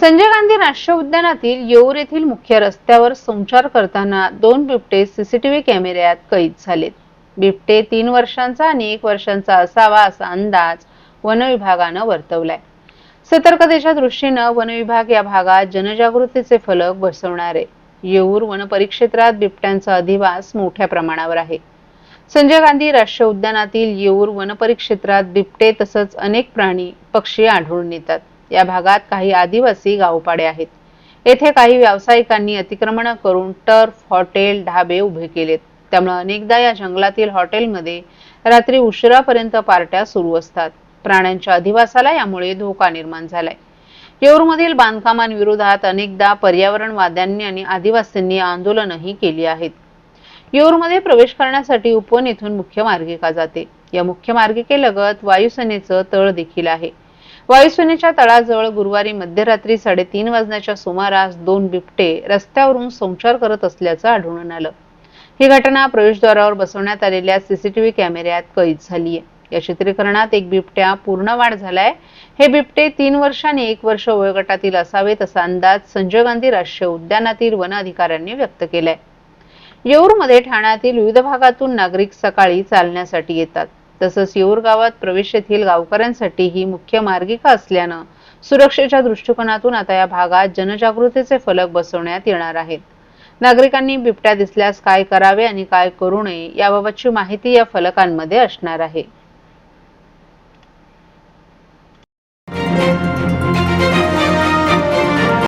संजय गांधी राष्ट्रीय उद्यानातील येऊर येथील मुख्य रस्त्यावर संचार करताना दोन बिबटे सीसीटीव्ही कॅमेऱ्यात कैद झालेत. बिबटे तीन वर्षांचा आणि एक वर्षांचा असावा असा अंदाज वनविभागानं वर्तवलाय. सतर्कतेच्या दृष्टीनं वनविभाग या भागात जनजागृतीचे फलक बसवणार आहे. येऊर वन परिक्षेत्रात बिबट्यांचा अधिवास मोठ्या प्रमाणावर आहे. संजय गांधी राष्ट्रीय उद्यानातील येऊर वन परिक्षेत्रात बिबटे तसंच अनेक प्राणी पक्षी आढळून येतात. या भागात काही आदिवासी गावपाडे आहेत. येथे काही व्यावसायिकांनी अतिक्रमण करून टर्फ हॉटेल ढाबे उभे केलेत. त्यामुळे अनेकदा या जंगलातील हॉटेलमध्ये रात्री उशिरापर्यंत पार्ट्या सुरू असतात. प्राण्यांच्या अधिवासाला यामुळे धोका निर्माण झालाय. येऊरमधील बांधकामांविरोधात अनेकदा पर्यावरणवाद्यांनी आणि आदिवासींनी आंदोलनही केली आहेत. येऊरमध्ये प्रवेश करण्यासाठी उपवन येथून मुख्य मार्गिका जाते. या मुख्य मार्गिकेलगत वायुसेनेचं तळ देखील आहे. वायुसेनेच्या तळाजवळ गुरुवारी मध्यरात्री साडेतीन वाजण्याच्या सुमारास दोन बिबटे रस्त्यावरून संचार करत असल्याचं आढळून आलं. ही घटना प्रवेशद्वारावर बसवण्यात आलेल्या सीसीटीव्ही कॅमेऱ्यात कैद झाली आहे या चित्रीकरणात एक बिबट्या पूर्ण वाढ झालाय. हे बिबटे तीन वर्ष आणि एक वर्ष वयोगटातील असावेत असा अंदाज संजय गांधी राष्ट्रीय उद्यानातील वन अधिकाऱ्यांनी व्यक्त केलाय. येऊरमध्ये ठाण्यातील विविध भागातून नागरिक सकाळी चालण्यासाठी येतात. तसंच येऊर गावात प्रवेश येथील गावकऱ्यांसाठी ही मुख्य मार्गिका असल्यानं सुरक्षेच्या दृष्टिकोनातून आता या भागात जनजागृतीचे फलक बसवण्यात येणार आहेत. नागरिकांनी बिबट्या दिसल्यास काय करावे आणि काय करू नये याबाबतची माहिती या फलकांमध्ये असणार आहे.